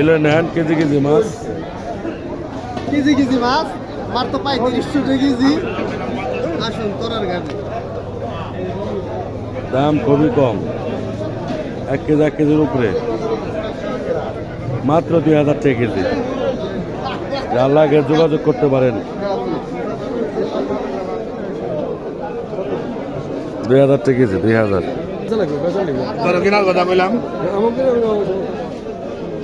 এলে নেন KG KG মাছ। কেজি কেজি মাছ মার তো পাই তিরিশশো কেজি। আসুন তোরার গাড়ি। দাম খুবই কম। এক কেজি এক কেজির উপরে। মাত্র দুই হাজার টাকা কেজি। যার লাগে যোগাযোগ করতে পারেন। দুই হাজার টাকা কেজি দুই হাজার। কেনার কথা বললাম তোর কেনার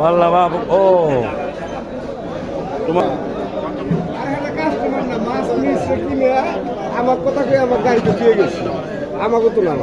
বাল্লা বাপ ও আমার কথা আমার গাড়িতে দিয়ে গেছি। আমাকে তো না